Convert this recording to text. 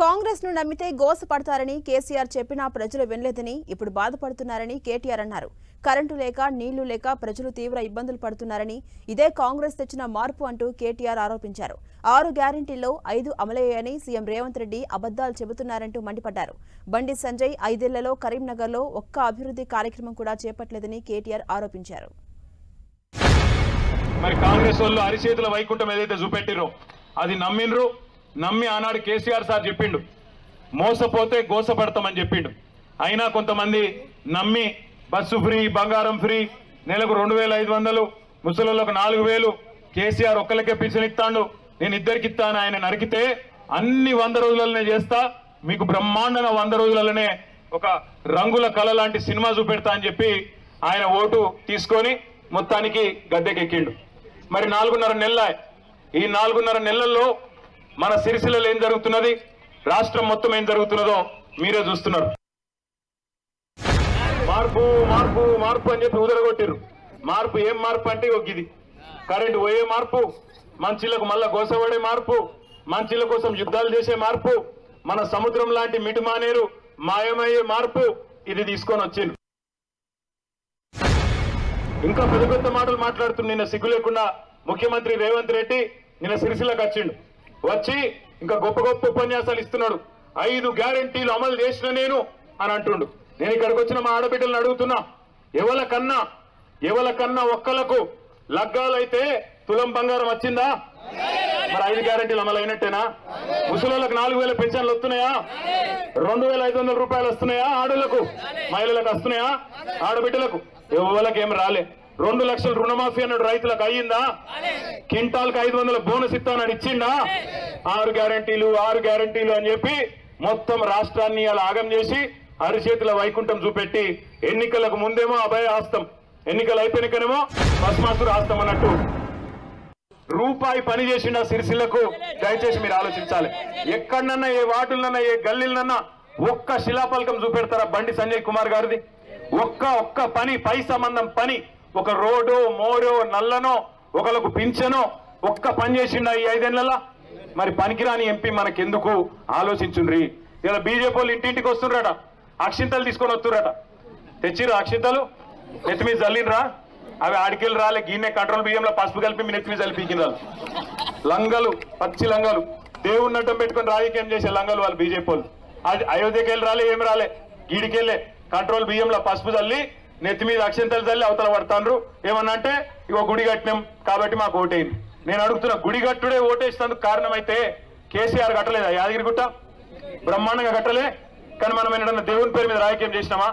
కాంగ్రెస్ను నమ్మితే గోసపడతారని కేసీఆర్ చెప్పినా ప్రజలు వినలేదని ఇప్పుడు బాధపడుతున్నారని కేటీఆర్ అన్నారు. కరెంటు లేక నీళ్ళు లేక ప్రజలు తీవ్ర ఇబ్బందులు పడుతున్నారని ఇదే కాంగ్రెస్ తెచ్చిన మార్పు అంటూ కేటీఆర్ ఆరోపించారు. ఆరు గ్యారంటీల్లో ఐదు అమలయ్యాయని సీఎం రేవంత్ రెడ్డి అబద్దాలు చెబుతున్నారంటూ మండిపడ్డారు. బండి సంజయ్ ఐదేళ్ళలో కరీంనగర్లో ఒక్క అభివృద్ధి కార్యక్రమం కూడా చేపట్టలేదని కేటీఆర్ ఆరోపించారు. మరి కాంగ్రెస్ వాళ్ళు అరిచేతుల వైకుంఠం ఏదైతే చూపెట్టిరో అది నమ్మినరు నమ్మి ఆనాడు కేసీఆర్ సార్ చెప్పిండు మోసపోతే గోసపడతామని చెప్పిండు. అయినా కొంతమంది నమ్మి బస్సు ఫ్రీ బంగారం ఫ్రీ నెలకు రెండు వేల ఐదు వందలు ముసలిళ్ళకు నాలుగు వేలు కేసీఆర్ ఒక్కరికే పింఛన్ ఇస్తాడు నేను ఇద్దరికి ఇస్తాను ఆయన నరికితే అన్ని వంద రోజులలోనే చేస్తా మీకు బ్రహ్మాండంగా వంద రోజులలోనే ఒక రంగుల కళ లాంటి సినిమా చూపెడతా అని చెప్పి ఆయన ఓటు తీసుకొని మొత్తానికి గద్దెకెక్కిండు మరి నాలుగున్నర నెలల ఈ నాలుగున్నర నెలల్లో మన సిరిసిల్లలో ఏం జరుగుతున్నది? రాష్ట్రం మొత్తం ఏం జరుగుతున్నదో మీరే చూస్తున్నారు. మార్పు మార్పు మార్పు అని చెప్పి ఉదరగొట్టిర్రు మార్పు ఏం మార్పు అంటే ఒక ఇది కరెంటు పోయే మార్పు మంచిలకు మళ్ళా గోసపడే మార్పు మంచిల కోసం యుద్ధాలు చేసే మార్పు మన సముద్రం లాంటి మిటుమానేరు మాయమయ్యే మార్పు ఇది తీసుకొని వచ్చింది ఇంకా పెద్ద పెద్ద మాటలు మాట్లాడుతున్న నిన్న సిగ్గు లేకుండా ముఖ్యమంత్రి రేవంత్ రెడ్డి నిన్న సిరిసిల్లకు వచ్చిండు. వచ్చి ఇంకా గొప్ప గొప్ప ఉపన్యాసాలు ఇస్తున్నాడు. ఐదు గ్యారంటీలు అమలు చేసిన నేను అని అంటుండు. నేను ఇక్కడికి వచ్చిన మా ఆడబిడ్డలను అడుగుతున్నా ఎవల కన్నా ఎవల కన్నా ఒక్కలకు లగ్గాలైతే తులం బంగారం వచ్చిందా? మరి ఐదు గ్యారంటీలు అమలు అయినట్టేనా? ముసలోళ్ళకి నాలుగు వేల పెన్షన్లు వస్తున్నాయా? రెండు వేల ఐదు వందల రూపాయలు వస్తున్నాయా? ఆడోళ్ళకు మహిళలకు వస్తున్నాయా? ఆడబిడ్డలకు. ఎవరికి ఏం రాలే. రెండు లక్షల రుణమాఫీ అన్నాడు రైతులకు అయ్యిందా? కింటాల్కి ఐదు వందల బోనస్ ఇస్తానని ఇచ్చిండా? ఆరు గ్యారంటీలు ఆరు గ్యారంటీలు అని చెప్పి మొత్తం రాష్ట్రాన్ని అలా ఆగం చేసి అరిచేతుల వైకుంఠం చూపెట్టి ఎన్నికలకు ముందేమో అభయ ఆస్తం. ఎన్నికలు అయిపోయినకనేమో భస్మాసురు ఆస్తం అన్నట్టు. రూపాయి పని చేసిన సిరిసిల్లకు? దయచేసి మీరు ఆలోచించాలి. ఎక్కడనన్నా ఏ వార్డులనన్నా ఏ గల్లీలనన్నా ఒక్క శిలాపలకం చూపెడతారా బండి సంజయ్ కుమార్ గారిది? ఒక్క ఒక్క పని పై సంబంధం పని. ఒక రోడ్డు మోడో నల్లనో ఒకళ్ళకు పింఛనో ఒక్క పని చేసిండ ఈ ఐదేళ్ళలో? మరి పనికిరాని ఎంపీ మనకెందుకు ఆలోచించుండ్రి? ఇలా బీజేపీ వాళ్ళు ఇంటింటికి వస్తుండ్రట అక్షింతలు తీసుకొని వస్తుర్రట తెచ్చిరా అక్షింతలు? నెత్తి మీద జల్లినరా అవి ఆడికెళ్ళి రాలే గిన్నె కంట్రోల్ బియ్యంలో పసుపు కలిపి మీ నెత్తి మీద చల్లిపీకినారు లంగలు పచ్చి లంగలు. దేవుడిని అడ్డం పెట్టుకొని రాజకీయం చేసే లంగలు వాళ్ళు బీజేపీ వాళ్ళు. అది అయోధ్యకి వెళ్ళి రాలే ఏమి రాలే. గీడికెళ్ళే కంట్రోల్ బియ్యంలో పసుపు చల్లి నెత్తి మీద అక్షంతలు తల్లి అవతల పడతాండ్రు. ఏమన్నా అంటే ఇగో గుడి కట్టినాం కాబట్టి మాకు ఓటేయండి. నేను అడుగుతున్న గుడి కట్టుడే ఓటేసినందుకు కారణమైతే కేసీఆర్ కట్టలేదా యాదగిరిగుట్ట? బ్రహ్మాండంగా కట్టలే. కానీ మనం ఏంటన్నా దేవుని పేరు మీద రాజకీయం చేసినామా?